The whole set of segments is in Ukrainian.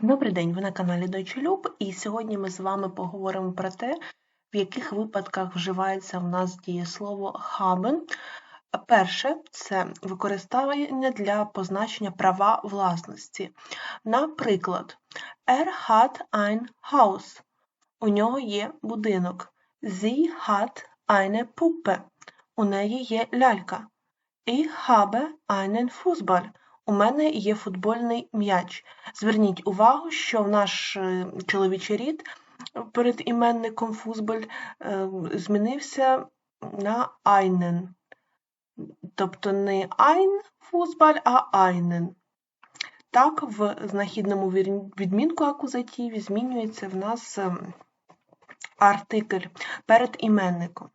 Добрий день, ви на каналі Deutsche і сьогодні ми з вами поговоримо про те, в яких випадках вживається в нас дієслово haben. Перше це використання для позначення права власності. Наприклад, er hat ein Haus. У нього є будинок. Sie hat eine Puppe. У неї є лялька. Ich habe einen Fußball. У мене є футбольний м'яч. Зверніть увагу, що в наш е, чоловічий рід перед іменником фузбаль е, змінився на einen. Тобто не ein фузбаль, а einen. Так, в знахідному відмінку акузативі змінюється в нас е, артикль перед іменником.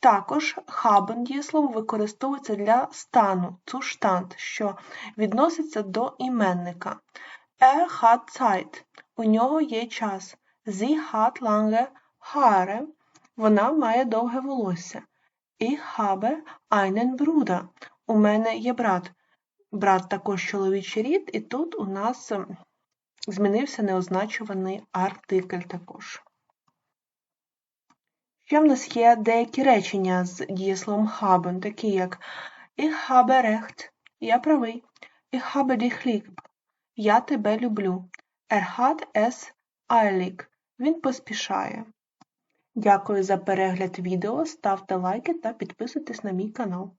Також haben дієслово використовується для стану Zustand, що відноситься до іменника. Er hat Zeit. У нього є час. Sie hat lange Haare. Вона має довге волосся. Ich habe einen Bruder. У мене є брат. Брат також чоловічий рід, і тут у нас ем, змінився неозначуваний артикль також. Ще в нас є деякі речення з дієсловом haben, такі як Ich habe recht, я правий, Ich habe dich lieb, я тебе люблю. Er hat es eilig, він поспішає. Дякую за перегляд відео, ставте лайки та підписуйтесь на мій канал.